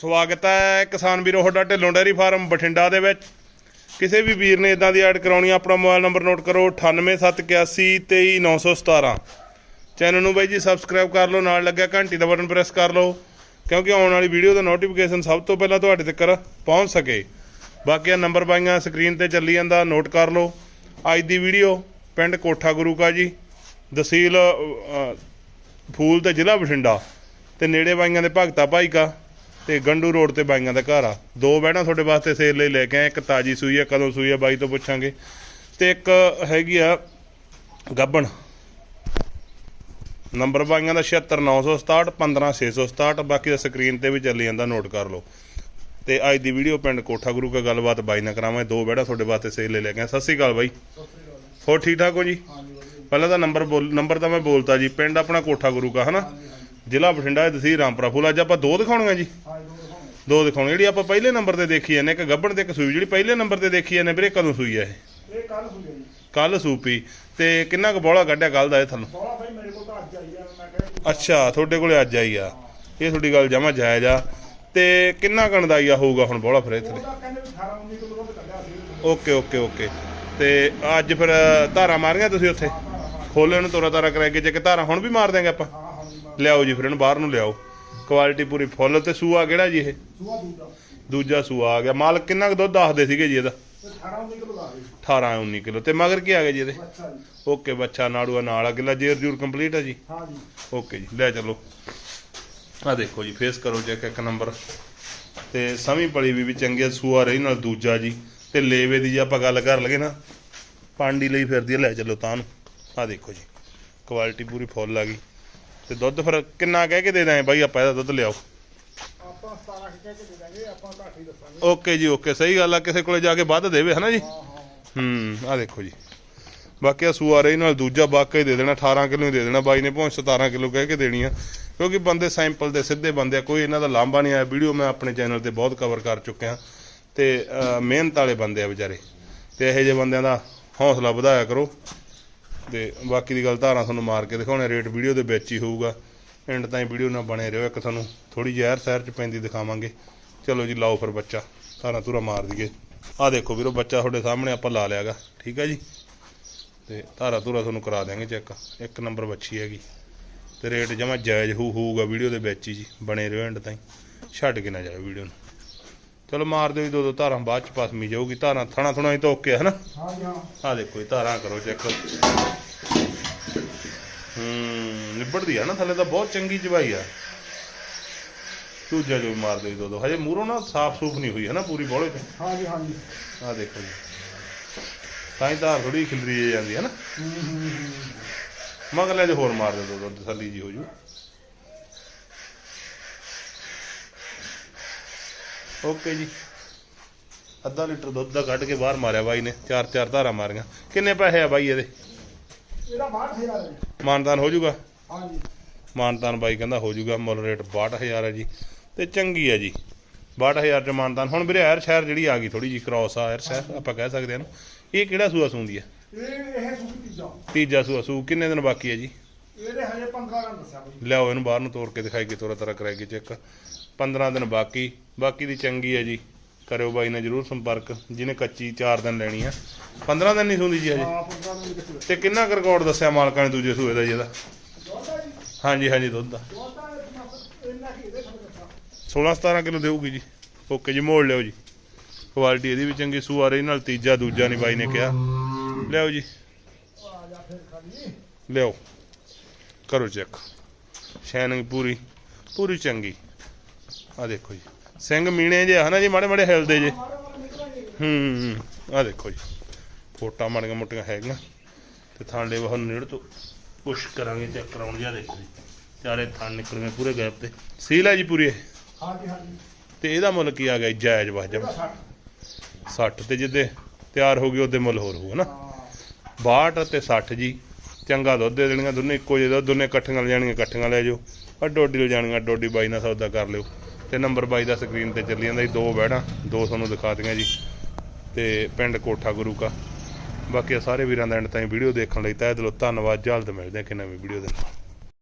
ਸਵਾਗਤ ਹੈ ਕਿਸਾਨ ਵੀਰੋ ਤੁਹਾਡਾ ਢਿੱਲੋਂ ਡੈਰੀ ਫਾਰਮ ਬਠਿੰਡਾ ਦੇ ਵਿੱਚ। ਕਿਸੇ ਵੀ ਵੀਰ ਨੇ ਇਦਾਂ ਦੀ ਐਡ ਕਰਾਉਣੀ ਆਪਣਾ ਮੋਬਾਈਲ ਨੰਬਰ ਨੋਟ ਕਰੋ 9871823917 ਚੈਨਲ ਨੂੰ ਬਾਈ ਜੀ ਸਬਸਕ੍ਰਾਈਬ ਕਰ ਲਓ, ਨਾਲ ਲੱਗਿਆ ਘੰਟੀ ਦਾ ਬਟਨ ਪ੍ਰੈਸ ਕਰ ਲਓ, ਕਿਉਂਕਿ ਆਉਣ ਵਾਲੀ ਵੀਡੀਓ ਦਾ ਨੋਟੀਫਿਕੇਸ਼ਨ ਸਭ ਤੋਂ ਪਹਿਲਾਂ ਤੁਹਾਡੇ ਤੱਕ ਪਹੁੰਚ ਸਕੇ। ਬਾਕੀ ਆ ਨੰਬਰ ਬਾਈਆਂ ਸਕਰੀਨ ਤੇ ਚੱਲੀ ਜਾਂਦਾ, ਨੋਟ ਕਰ ਲਓ। ਅੱਜ ਦੀ ਵੀਡੀਓ ਪਿੰਡ ਕੋਠਾ ਗੁਰੂ ਕਾ ਜੀ, ਤਹਿਸੀਲ ਫੂਲ ਤੇ ਜ਼ਿਲ੍ਹਾ ਬਠਿੰਡਾ, ਤੇ ਨੇੜੇ ਬਾਈਆਂ ਦੇ ਭਗਤਾ ਭਾਈ ਕਾ ਤੇ ਗੰਡੂ ਰੋਡ ਤੇ ਬਾਈਆਂ ਦਾ ਘਰ ਆ। ਦੋ ਬਹਿਣਾ ਤੁਹਾਡੇ ਵਾਸਤੇ ਸੇਲ ਲਈ ਲੈ ਕੇ ਆਏ, ਇੱਕ ਤਾਜੀ ਸੂਈ ਆ, ਕਦੋਂ ਸੂਈ ਆ ਬਾਈ ਤੋਂ ਪੁੱਛਾਂਗੇ। ਤੇ ਇੱਕ ਹੈਗੀ ਆ ਗੱਬਣ। ਨੰਬਰ ਬਾਈਆਂ ਦਾ 76967 15667 ਬਾਕੀ ਦਾ ਸਕਰੀਨ ਤੇ ਵੀ ਚੱਲੀ ਜਾਂਦਾ, ਨੋਟ ਕਰ ਲਓ। ਤੇ ਅੱਜ ਦੀ ਵੀਡੀਓ ਪਿੰਡ ਕੋਠਾ ਗੁਰੂ ਕਾ ਗੱਲਬਾਤ ਬਾਈ ਨਾਲ ਕਰਾਵਾਂ ਦੋ ਬਹਿਣਾ ਤੁਹਾਡੇ ਵਾਸਤੇ ਸੇਲ ਲਈ ਲੈ ਕੇ ਸਤਿ ਸ਼੍ਰੀ ਅਕਾਲ ਬਾਈ। ਹੋਰ ਠੀਕ ਠਾਕ ਹੋ ਜੀ? ਪਹਿਲਾਂ ਤਾਂ ਨੰਬਰ ਬੋਲ, ਨੰਬਰ ਤਾਂ ਮੈਂ ਬੋਲਤਾ ਜੀ, ਪਿੰਡ ਆਪਣਾ ਕੋਠਾ ਗੁਰੂ ਕਾ, ਹਨਾ? ਜ਼ਿਲ੍ਹਾ ਬਠਿੰਡਾ ਤੇ ਤਹਿਸੀਲ ਰਾਮਪੁਰਾ ਫੁੱਲ। ਅੱਜ ਆਪਾਂ ਦੋ ਦਿਖਾਉਣੀਆਂ ਜੀ। ਦੋ ਦਿਖਾਉਣੇ ਜਿਹੜੀ ਆਪਾਂ ਪਹਿਲੇ ਨੰਬਰ ਤੇ ਦੇਖੀ ਜਾਂਦੇ ਇੱਕ ਗੱਬਣ ਤੇ ਇੱਕ ਸੂਈ। ਜਿਹੜੀ ਪਹਿਲੇ ਨੰਬਰ ਤੇ ਦੇਖੀ ਜਾਂਦੇ ਵੀਰੇ ਕਦੋਂ ਸੂਈ ਆ ਇਹ? ਇਹ ਕੱਲ ਜੀ। ਕੱਲ ਸੂਪੀ। ਤੇ ਕਿੰਨਾ ਕੁ ਬੋਲਾ ਕੱਢਿਆ ਕੱਲ ਦਾ ਇਹ ਤੁਹਾਨੂੰ? ਬੋਲਾ ਭਾਈ ਮੇਰੇ ਕੋਲ ਤਾਂ ਅੱਜ ਆਈ ਆ ਮੈਂ ਕਿਹਾ ਅੱਛਾ ਤੁਹਾਡੇ ਕੋਲੇ ਅੱਜ ਆਈ ਆ। ਇਹ ਤੁਹਾਡੀ ਗੱਲ ਜਮਾ ਜਾਇਜ਼ ਆ। ਤੇ ਕਿੰਨਾ ਕਣਦਾਈਆ ਹੋਊਗਾ ਹੁਣ ਬੋਲਾ ਫਿਰ ਇੱਥੇ? ਉਹਦਾ ਕਹਿੰਦੇ ਵੀ 18 19 ਕਿਲੋ ਦੁੱਧ ਕੱਢਿਆ ਸੀ। Okay okay okay. ਤੇ ਅੱਜ ਫਿਰ ਧਾਰਾ ਮਾਰੀਆਂ ਤੁਸੀਂ ਉੱਥੇ? ਖੋਲੇ ਨੂੰ ਤੋਰਾ ਤਾਰਾ ਕਰਾਇਆ ਕਿ ਜੇ ਕਿ ਧਾਰਾ ਹੁਣ ਵੀ ਮਾਰ ਦਿਆਂਗੇ ਆਪਾਂ? ਲਿਆਓ ਜੀ ਫਿਰ ਇਹਨੂੰ ਬਾਹਰ ਨੂੰ ਲਿਆਓ। ਕੁਆਲਿਟੀ ਪੂਰੀ ਫੁੱਲ ਤੇ ਸੂਆ ਕਿਹੜਾ ਜੀ ਇਹ? ਸੁਆ ਦੂਜਾ। ਦੂਜਾ ਸੂਆ ਆ ਗਿਆ। ਮਾਲਕ ਕਿੰਨਾ ਕੁ ਦੁੱਧ ਦੱਸਦੇ ਸੀਗੇ ਜੀ ਇਹਦਾ? ਤੇ 18 19 ਕਿਲੋ ਲਾ ਦੇ 18 19 ਕਿਲੋ। ਤੇ ਮਗਰ ਕੀ ਆ ਗਿਆ ਜੀ ਇਹਦੇ? ਜੀ। ਓਕੇ ਬੱਚਾ ਨਾੜੂਆ ਨਾਲ ਆ ਗਿੱਲਾ ਜੇਰ ਜੂਰ ਕੰਪਲੀਟ ਆ ਜੀ? ਹਾਂ ਜੀ। ਓਕੇ ਜੀ ਲੈ ਚੱਲੋ। ਆ ਦੇਖੋ ਜੀ ਫੇਸ ਕਰੋ ਚੈੱਕ ਇੱਕ ਨੰਬਰ ਤੇ ਸਮੀ ਪਲੀ ਵੀ ਵੀ ਚੰਗੀ ਸੂਆ ਰਹੀ ਨਾਲ ਦੂਜਾ ਜੀ। ਤੇ ਲੇਵੇ ਦੀ ਜੇ ਆਪਾਂ ਗੱਲ ਕਰ ਲਗੇ ਨਾ ਪਾਂਡੀ ਲਈ ਫਿਰਦੀ ਆ, ਲੈ ਚੱਲੋ ਤਾਂ ਨੂੰ। ਆ ਦੇਖੋ ਜੀ ਕੁਆਲਿਟੀ ਪੂਰੀ ਫੁੱਲ ਆ ਗਈ। ਤੇ ਦੁੱਧ ਫਿਰ ਕਿੰਨਾ ਕਹਿ ਕੇ ਦੇ ਦਾਂ ਬਾਈ ਆਪਾਂ ਇਹਦਾ ਦੁੱਧ ਲਿਆਓ। ਆਪਾਂ 17 ਕਹਿ ਕੇ ਦੇ ਦਾਂਗੇ ਆਪਾਂ ਘੱਟ ਹੀ ਦੱਸਾਂਗੇ। ਓਕੇ ਜੀ ਓਕੇ ਸਹੀ ਗੱਲ ਆ ਕਿਸੇ ਕੋਲੇ ਜਾ ਕੇ ਵੱਧ ਦੇਵੇ ਹਨਾ ਜੀ? ਹਾਂ ਆ ਦੇਖੋ ਜੀ। ਬਾਕੀ ਆ ਸੂਆ ਰਹੀ ਨਾਲ ਦੂਜਾ ਬਾਕਾ ਹੀ ਦੇ ਦੇਣਾ 18 ਕਿਲੋ ਹੀ ਦੇ ਦੇਣਾ ਬਾਈ ਨੇ ਭਾਵੇਂ 17 ਕਿਲੋ ਕਹਿ ਕੇ ਦੇਣੀ ਆ। ਕਿਉਂਕਿ ਬੰਦੇ ਸੈਂਪਲ ਦੇ ਸਿੱਧੇ ਬੰਦੇ ਆ ਕੋਈ ਇਹਨਾਂ ਦਾ ਲਾਂਭਾ ਨਹੀਂ ਆਇਆ। ਵੀਡੀਓ ਮੈਂ ਆਪਣੇ ਚੈਨਲ ਤੇ ਬਹੁਤ ਕਵਰ ਕਰ ਚੁੱਕਿਆ। ਤੇ ਮਿਹਨਤ ਵਾਲੇ ਬੰਦੇ ਆ ਵਿਚਾਰੇ। ਤੇ ਇਹੋ ਜਿਹੇ ਬੰਦਿਆਂ ਦਾ ਹੌਸਲਾ ਵਧਾਇਆ ਕਰੋ। ਤੇ ਬਾਕੀ ਦੀ ਗੱਲ ਧਾਰਾਂ ਤੁਹਾਨੂੰ ਮਾਰ ਕੇ ਦਿਖਾਉਣੇ ਰੇਟ ਵੀਡੀਓ ਦੇ ਵਿੱਚ ਹੀ ਹੋਊਗਾ। ਐਂਡ ਤਾਈਂ ਵੀਡੀਓ ਨਾਲ ਬਣੇ ਰਹੋ ਇੱਕ ਤੁਹਾਨੂੰ ਥੋੜੀ ਜ਼ਹਿਰ ਸਹਿਰ ਚ ਪੈਂਦੀ ਦਿਖਾਵਾਂਗੇ। ਚਲੋ ਜੀ ਲਾਓ ਫਿਰ ਬੱਚਾ ਧਾਰਾਂ ਧੂਰਾ ਮਾਰ ਦਈਏ। ਆ ਦੇਖੋ ਵੀਰੋ ਬੱਚਾ ਤੁਹਾਡੇ ਸਾਹਮਣੇ ਆਪਾਂ ਲਾ ਲਿਆਗਾ ਠੀਕ ਹੈ ਜੀ? ਤੇ ਧਾਰਾ ਧੂਰਾ ਤੁਹਾਨੂੰ ਕਰਾ ਦਿਆਂਗੇ ਚੈੱਕ ਇੱਕ ਨੰਬਰ ਬੱਚੀ ਹੈਗੀ। ਤੇ ਰੇਟ ਜਮਾ ਜਾਇਜ਼ ਹੋ ਹੋਊਗਾ ਵੀਡੀਓ ਦੇ ਵਿੱਚ ਹੀ ਜੀ ਬਣੇ ਰਹੋ ਐਂਡ ਤਾਈਂ। ਛੱਡ ਕੇ ਨਾ ਜਾਓ ਵੀਡੀਓ ਨੂੰ। ਚਲੋ ਮਾਰ ਦਿਓ ਜੀ ਦੋ ਦੋ ਧਾਰਾਂ ਬਾਅਦ ਚ ਪਸਮੀ ਜਾਊਗੀ ਧਾਰਾਂ ਥਣਾ ਥਣਾ ਹੀ ਓਕੇ ਹੈ ਨਾ ਹਾਂ ਜੀ ਹਾਂ। ਆ ਦੇਖੋ ਜੀ ਧਾਰਾਂ ਕਰੋ ਚੈੱਕ। ਹੂੰ ਨਿਬੜਦੀ ਆ ਨਾ ਥੱਲੇ ਤਾਂ ਬਹੁਤ ਚੰਗੀ ਚਵਾਈ ਆ। ਦੂਜਾ ਜੋ ਮਾਰ ਜੀ ਦੋ ਦੋ। ਹਜੇ ਮੂਰੋਂ ਨਾ ਸਾਫ਼ ਸੂਫ ਨਹੀਂ ਹੋਈ ਹੈ ਨਾ ਪੂਰੀ ਬੋਲੇ ਤੇ ਹਾਂ ਜੀ ਹਾਂ ਜੀ ਆ ਦੇਖੋ ਜੀ। ਤਾਂ ਹੀ ਧਾਰ ਥੋੜੀ ਖਿਲਰੀ ਜਾਂਦੀ ਹੈ ਨਾ। ਹੂੰ ਹੂੰ ਹੂੰ। ਮਗਲੇ ਦੇ ਹੋਰ ਮਾਰ ਦੇ ਦੋ ਦੁੱਧ ਤਸੱਲੀ ਜੀ ਹੋ ਜੂ। ਓਕੇ ਜੀ। ਅੱਧਾ ਲੀਟਰ ਦੁੱਧ ਦਾ ਕੱਢ ਕੇ ਬਾਹਰ ਮਾਰਿਆ ਬਾਈ ਨੇ। ਚਾਰ ਚਾਰ ਧਾਰਾਂ ਮਾਰੀਆਂ। ਕਿੰਨੇ ਪੈਸੇ ਆ ਬਾਈ ਇਹਦੇ? ਇਹਦਾ 62000 ਹੈ। ਮਾਨਦਾਨ ਹੋ ਜੂਗਾ ਹਾਂ ਜੀ ਮਾਨਦਾਨ ਬਾਈ ਕਹਿੰਦਾ ਹੋ ਜੂਗਾ ਮੁੱਲ ਰੇਟ 62000 ਹੈ ਜੀ। ਤੇ ਚੰਗੀ ਹੈ ਜੀ। 62000 ਚ ਮਾਨਦਾਨ ਹੁਣ ਵੀਰੇ ਐਰ ਸ਼ਹਿਰ ਜਿਹੜੀ ਆ ਗਈ ਥੋੜੀ ਜੀ ਕ੍ਰਾਸ ਆ ਐਰ ਸ਼ਹਿਰ ਆਪਾਂ ਕਹਿ ਸਕਦੇ ਹਾਂ ਇਹਨੂੰ। ਇਹ ਕਿਹੜਾ ਸੂਆ ਸੂੰਦੀ ਹੈ? ਇਹ ਇਹ ਸੁਕੀ ਤੀਜਾ। ਤੀਜਾ ਸੂਆ ਸੂ ਕਿੰਨੇ ਦਿਨ ਬਾਕੀ ਹੈ ਜੀ? ਇਹਦੇ ਹਜੇ 15 ਦਿਨ ਦੱਸਿਆ ਕੋਈ ਲਿਆਓ ਇਹਨੂੰ ਬਾਹਰ ਨੂੰ ਤੋੜ ਕੇ ਦਿਖਾਈਏ ਤੋਰਾ ਤਰਾ ਕਰਾਈਏ ਚੈੱਕ 15 ਦਿਨ ਬਾਕੀ। ਬਾਕੀ ਦੀ ਚੰਗੀ ਹੈ ਜੀ। ਕਰਿਓ ਬਾਈ ਨਾਲ ਜਰੂਰ ਸੰਪਰਕ। ਜਿਹਨੇ ਕੱਚੀ 4 ਦਿਨ ਲੈਣੀ ਆ। 15 ਦਿਨ ਨਹੀਂ ਸੁੰਦੀ ਜੀ ਹਜੇ। ਹਾਂ 15 ਦਿਨ ਕਿੱਥੇ ਤੇ ਕਿੰਨਾ ਕੁ ਰਿਕਾਰਡ ਦੱਸਿਆ ਮਾਲਕਾਂ ਨੇ ਦੂਜੇ ਸੂਏ ਦਾ ਜੀ ਇਹਦਾ? ਦੋਤਾ ਜੀ ਹਾਂਜੀ ਹਾਂਜੀ, ਦੁੱਧ ਦਾ। ਦੋਤਾ ਇੰਨਾ ਕੀ ਇਹਦੇ 16 17 ਕਿਲੋ ਦੇਊਗੀ ਜੀ। ਓਕੇ ਜੀ, ਮੋੜ ਲਿਓ ਜੀ। ਕੁਆਲਿਟੀ ਇਹਦੀ ਵੀ ਚੰਗੀ, ਸੂਆ ਰਹੀ ਨਾਲ ਤੀਜਾ, ਦੂਜਾ ਨਹੀਂ ਬਾਈ ਨੇ ਕਿਹਾ। ਲਿਆਓ ਜੀ। ਆ ਲਿਆਓ। ਕਰੋ ਚੈੱਕ ਸ਼ੈਨਿੰਗ ਪੂਰੀ ਪੂਰੀ ਚੰਗੀ। ਆ ਦੇਖੋ ਜੀ। ਸਿੰਘ ਮੀਣੇ ਜੇ ਹਨਾ ਜੀ ਮਾੜੇ ਮਾੜੇ ਹਿਲਦੇ ਜੇ। ਮਾਰੇ ਮਾਰੇ ਹੂੰ। ਆ ਦੇਖੋ ਜੀ। ਫੋਟਾ ਮਾੜੀਆਂ ਮੋਟੀਆਂ ਹੈਗੀਆਂ। ਤੇ ਥਾਂਡੇ ਬਹੁਤ ਨੇੜ ਤੋਂ ਪੁਸ਼ ਕਰਾਂਗੇ ਚੈੱਕ ਕਰਾਉਣ ਜਿਆ ਦੇਖੋ ਜੀ। ਚਾਰੇ ਥਾਂ ਨਿਕਲਵੇਂ ਪੂਰੇ ਗੈਪ ਤੇ। ਸੀਲ ਹੈ ਜੀ ਪੂਰੀ ਇਹ। ਹਾਂ ਜੀ ਹਾਂ ਜੀ ਤੇ ਇਹਦਾ ਮੁੱਲ ਕੀ ਆ ਗਿਆ? ਜਾਇਜ਼ ਵਾ ਜਮ ਇਹਦਾ 60 60 ਤੇ ਜਿੱਦੇ ਤਿਆਰ ਹੋ ਗਈ ਉਹਦੇ ਮੁੱਲ ਹੋਰ ਹੋਊ ਨਾ। ਹਾਂ। 62 ਤੇ 60 ਜੀ। ਚੰਗਾ ਦੁੱਧ ਦੇ ਦੇਣੀਆਂ ਦੋਨੇ ਇੱਕੋ ਜਿਹੇ ਦੁੱਧ ਦੋਨੇ ਇਕੱਠੀਆਂ ਲੈ ਜਾਣੀਆਂ ਇਕੱਠੀਆਂ ਲੈ ਜਾਓ। ਅੱਡੋ ਅੱਡੀ ਲੈ ਜਾਣੀਆਂ ਅੱਡੀ ਬਾਈ ਨਾਲ ਸੌਦਾ ਕਰ ਲਿਓ। ਤੇ ਨੰਬਰ ਬਾਈ ਦਾ ਸਕਰੀਨ ਤੇ ਚੱਲੀ ਜਾਂਦਾ ਜੀ ਦੋ ਬੈੜਾਂ ਦੋ ਤੁਹਾਨੂੰ ਦਿਖਾ ਦਿਆਂ ਜੀ। ਤੇ ਪਿੰਡ ਕੋਠਾ ਗੁਰੂ ਕਾ। ਬਾਕੀ ਆ ਸਾਰੇ ਵੀਰਾਂ ਦਾ ਐਂਡ ਤਾਈਂ ਵੀਡੀਓ ਦੇਖਣ ਲਈ ਤਹਿ ਦਿਲੋਂ ਧੰਨਵਾਦ। ਜਲਦ ਮਿਲਦੇ ਹਾਂ ਕਿ ਨਵੀਂ ਵੀਡੀਓ ਦੇ ਨਾਲ।